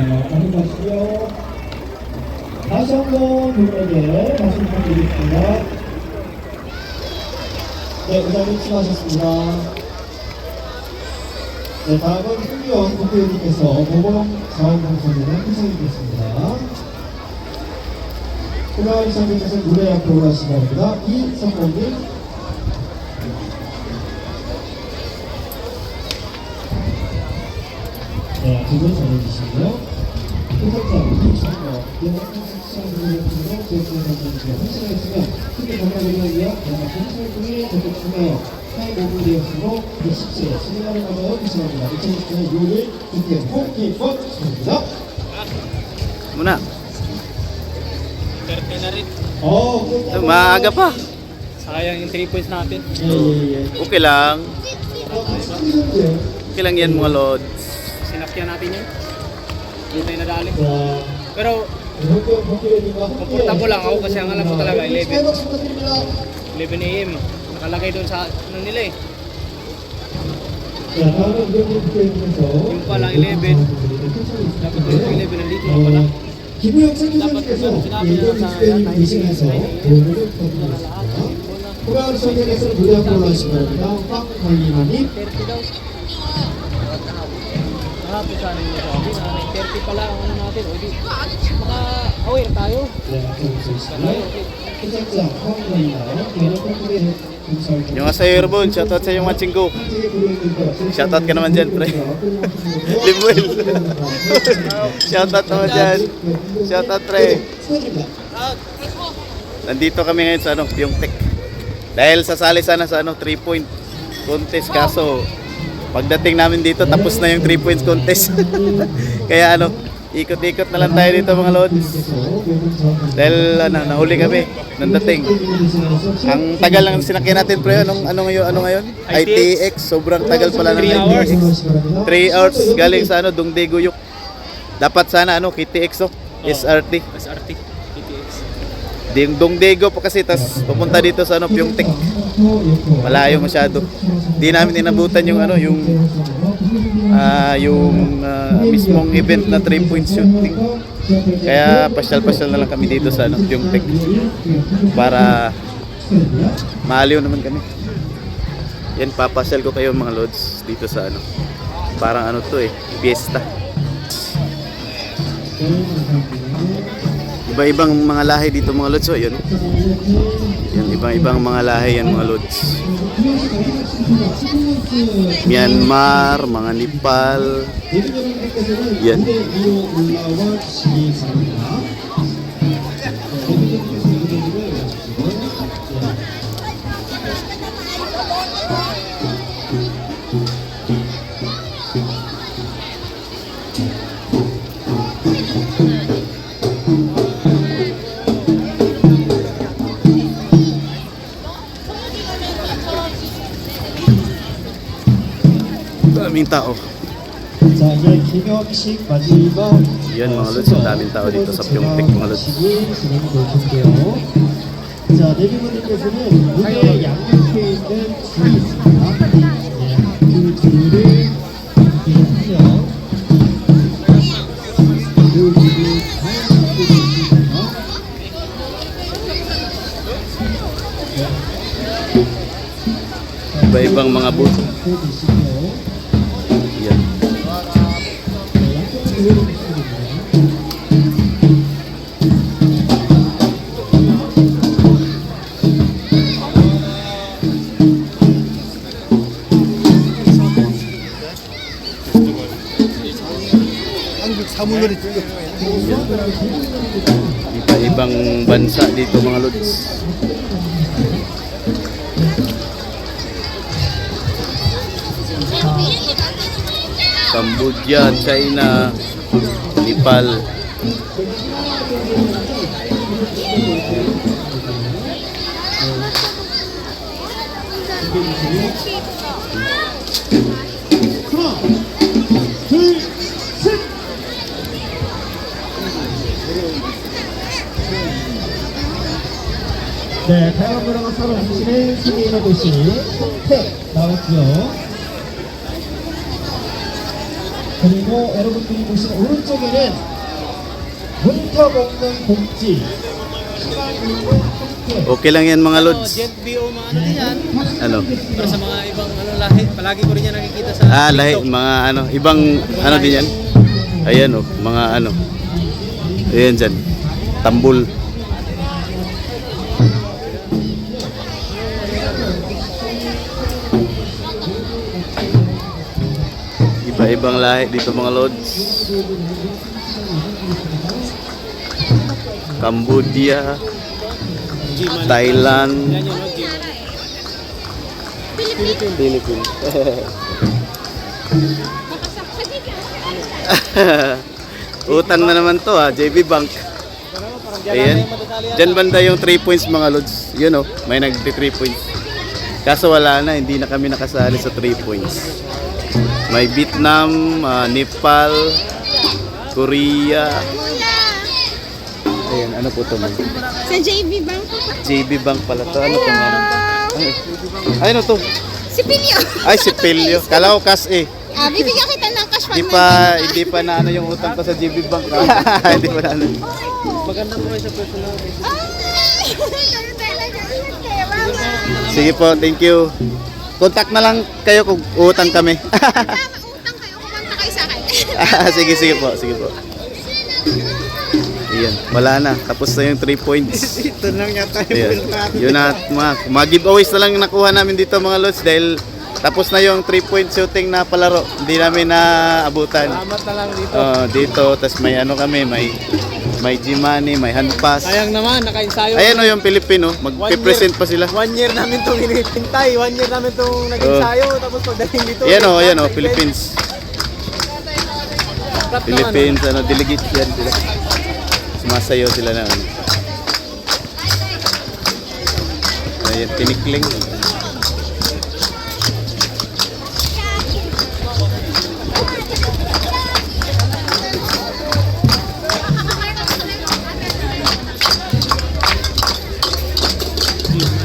안녕하시고요. 다시 한번 분에게 박수 부탁드리겠습니다. 네, 의장님 수고하셨습니다. 네, 다음은 훈련 국회의원님께서 보건자원방송으로 해설해주겠습니다. 후라이 선생님께서 노래 앞으로 하시기 바랍니다. 이성범님. 네, 두분 전해주시고요. 후보자 이창거, 영업시장분을 통해 제주선생님께 헌신했으며 특히 건강을 위하여 영업 공설중에 적극 중하여 사회 모범 되었으므로 110세 수행하는 가마요 기시합니다. 2020년 6일 국회 홍기권 축하드립니다. Muna. Perte na rin. 어, 꼭 Maaga pa. Sayang yung 3 points natin. 예, 예, 예. Okay lang. 어, 선생님들. Okay lang yan mga lods. Sinakyan natin yun. Hindi tayo nadali. 자, Pero 홍기권 국회의원님과 함께 Komportable lang ako kasi ang alam ko talaga, 11. 스카이박스 부탁드립니다. 11 a.m. Nakalagay doon sa ano nila eh. 자, 다음은 이병민 국회의원님께서 Yung palang 11. Dapat yung 11 nandito na pala. 김우영 선교사님께서 이병민 국회의원님 대신해서 도움을 부탁드리겠습니다. 호가을 선생님께서 무대 앞으로 나오시기 바랍니다. 황 관리마님, 30 daw. Kahapon sana nyo sa akin, na 9.30 pala ang ano natin, o di, maka-aware tayo. Yung nga sa'yo, Herbon, shoutout sa'yo mga chinggo. Shoutout ka naman dyan, pre. Limuel. shoutout naman dyan. Shoutout, pre. Nandito kami ngayon sa ano, yung Pyeongtaek. Dahil sasali sana sa ano, 3 point contest kaso pagdating namin dito tapos na yung 3 points contest. Kaya ano, ikot-ikot na lang tayo dito mga lods. Dahil ano, nahuli kami nang dating. Ang tagal lang sinakyan natin pre, anong ano ngayon, ano ngayon? ITX, sobrang tagal pala ng 3 hours. ITX. 3 hours galing sa ano, Dungde Guyok. Dapat sana ano, KTX oh, SRT. SRT. Ding Dungdego pa kasi tas pupunta dito sa ano, Pyeongtaek. Malayo masyado. Di namin inabutan yung ano, yung ah yung ah, mismong event na 3 point shooting. Kaya pasyal-pasyal na lang kami dito sa ano, Pyeongtaek para maaliw naman kami. Yan papasyal ko kayo mga lods dito sa ano. Parang ano to eh, fiesta. Iba-ibang mga lahi dito mga lods. Oh, yun. Yan, ibang-ibang mga lahi yan mga lods. Myanmar, mga Nepal. Yan. Daming tao. 자, 이제 김영식 마지막 Yan mga lods, ang daming tao dito sa Pyeongtaek mga lods. 진행이 될 텐데요. 자, 내비분들께서는 무대 양옆에 있는 줄이 있습니다. 네, 그 줄을 이용하며 그 줄을 자연스럽게 돌리면서 Iba-ibang mga booth. Iba-ibang bansa dito mga lods. Cambodia, China, 셋. 네, 다양한 문화가 살아남으시는 세계인의 도시, 태 나왔고요. 그리고 여러분들이 보시는 오른쪽에는 훑어 먹는 봉지 함께 Okay lang yan mga Ano, lods. Jet BO, mga ano din yan. Ano? Para sa mga ibang ano lahi, palagi ko rin yan nakikita sa Ah, lahi, TikTok. mga ano, ibang ano din yan. Ayan oh, mga ano. Ayan dyan. Tambul. Iba-ibang lahi dito mga lods. Cambodia. Thailand? G-Man. Philippines. Utang na naman to ha, JB Bank. Ayan. Diyan banda yung 3 points mga lods. Yun oh, may nagti 3 points. Kaso wala na, hindi na kami nakasali sa 3 points. May Vietnam, ah, Nepal, Korea. Ayan, ano po to man? Sa JB Bank po. JB Bank pala to. Ano to man? Ay, ay, ano to? Si Pilio. Ay, si Pelio. Kala ko kas eh. Ah, bibigyan kita ng cash Hindi pa, hindi pa na ano yung utang ko sa JB Bank. hindi pa na ano. Magandang price sa personal. Ay! Ganun talaga. Kaya mama. Sige po, thank you. Contact na lang kayo kung utang kami. Utang kayo. Kumanta kayo sa akin. sige, sige po, sige po. Ayan, wala na. Tapos na yung 3 points. Ito lang yata Ayan. Yun na, mga, mga giveaways na lang yung nakuha namin dito mga lods dahil tapos na yung 3 point shooting na palaro. Hindi namin na abutan. Salamat na lang dito. Uh, dito, tapos may ano kami, may may G-Money, may handpass. Sayang naman, naka-ensayo. Ayan o yung Pilipino, magpe-present pa sila. One year namin itong hinihintay. One year namin itong nag-ensayo. Tapos pagdating dito. Ayan o, ayan o, Philippines. Philippines, ano, delegate yan sila. Sumasayaw sila na ano. Ayan, tinikling.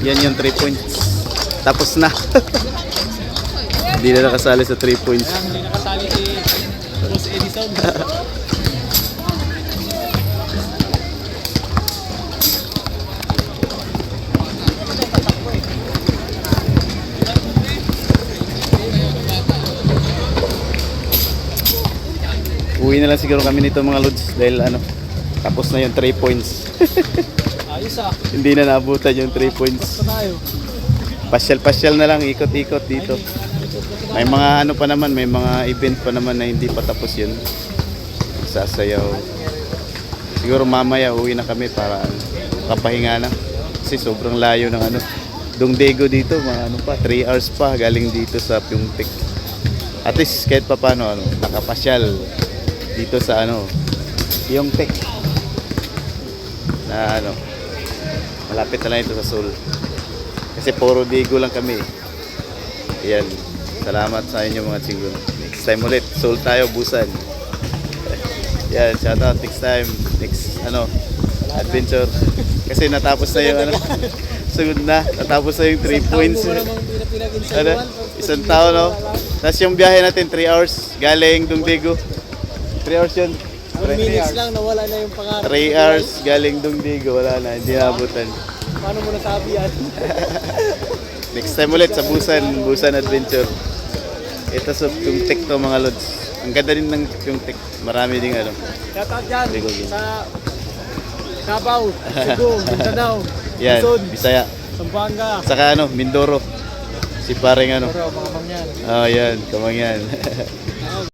Yan yung 3 points. Tapos na. Hindi na nakasali sa 3 points. Hindi nakasali si Boss Edison. Uwi na lang siguro kami nito mga lods dahil ano, tapos na yung 3 points. Ayos ah. Hindi na naabutan yung 3 points. Pasyal-pasyal na lang, ikot-ikot dito. May mga ano pa naman, may mga event pa naman na hindi pa tapos yun. Sasayaw. Siguro mamaya uwi na kami para kapahinga na. Kasi sobrang layo ng ano. Dongdego dito, mga ano pa, 3 hours pa galing dito sa Pyeongtaek. At least kahit pa paano, ano, nakapasyal dito sa ano, Pyeongtaek. Na ano, malapit na lang ito sa Seoul. Kasi puro digo lang kami. Ayan. Salamat sa inyo mga chinggo. Next time ulit. Soul tayo, busan. Yan, shout out next time. Next, ano, adventure. Kasi natapos na yung, ano, sugod na. Natapos na yung 3 points. Ano? Isang taon, no? Tapos yung biyahe natin, 3 hours. Galing Dungdigo. 3 hours yun. Ang minutes lang, nawala na yung pangarap. 3 hours galing Dungdigo. Wala na, hindi naabutan. Paano mo nasabi yan? Next time ulit sa Busan, Busan Adventure. Ito sa Pyeongtaek to mga lods. Ang ganda din ng Pyeongtaek. Marami ding ano. Shout out dyan sa Davao, Cebu, Mindanao, Yan, Luzon, Bisaya. Zamboanga. Saka ano, Mindoro. Si pareng ano. Pero mga mangyan. Oh, yan, kamang yan.